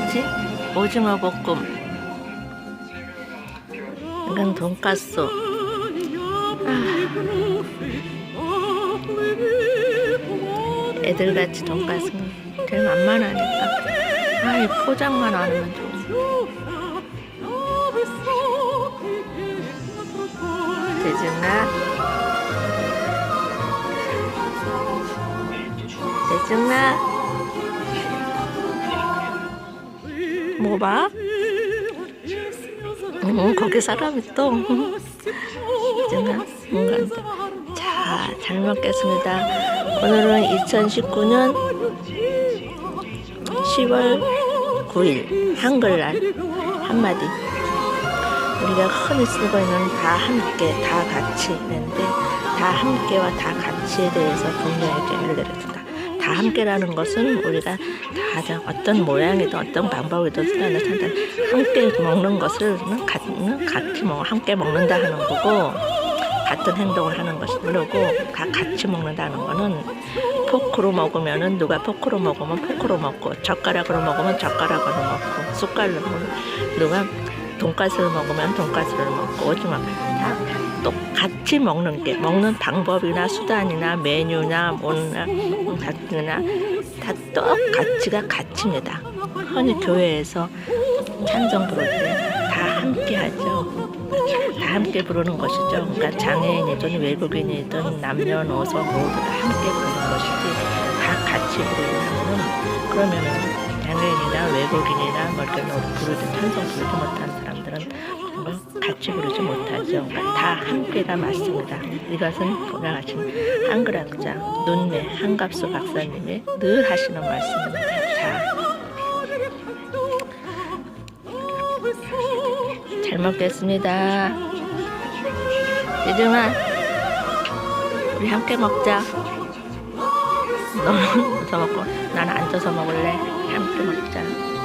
뭐지? 오징어 볶음. 이건 돈가스. 아, 애들같이 돈가스는 제일 만만하니까. 아, 이 포장만 안 하면 좋아. 대준아. 대준아. 뭐 봐? 응, 거기 사람이 또. 대준아, 뭔가. 자, 잘 먹겠습니다. 오늘은 2019년 10월 9일 한글날 한마디 우리가 흔히 쓰고 있는 다 함께 다 같이 있는데 다 함께와 다 같이에 대해서 분명히 깨를 내려준다. 다 함께라는 것은 우리가 다 어떤 모양이든 어떤 방법이든 찾든 함께 먹는 것을 같- 같이 먹 함께 먹는다 하는 거고 같은 행동을 하는 것이 그러고 가- 같이 먹는다는 거는 포크로 먹으면은 누가 포크로 먹으면 포크로 먹고 젓가락으로 먹으면 젓가락으로 먹고 숟갈로 먹으면 누가 돈가스를 먹으면 돈가스를 먹고 오지마 다 또 같이 먹는 게 먹는 방법이나 수단이나 메뉴나 뭐나 같으나 다 똑같이가 가치입니다. 흔히 교회에서 찬송 부를 때 다 함께 하죠. 다 함께 부르는 것이죠. 그러니까 장애인이든 외국인이든 남녀노소 모두 다 함께 부르는 것이지 다 같이 부르는 그러면은 장애인이나 외국인이나 뭐 이렇게 뭐 부르든 찬송 부르지 못하는 사람들은 뭐 같이 부르지 못하죠. 다 함께가 맞습니다. 이것은 돌아가신 한글학자 눈매 한갑수 박사님이 늘 하시는 말씀입니다. 자, 잘 먹겠습니다. 예정아, 우리 함께 먹자. 너는 누워 먹고 나는 앉아서 먹을래. 함께 먹자.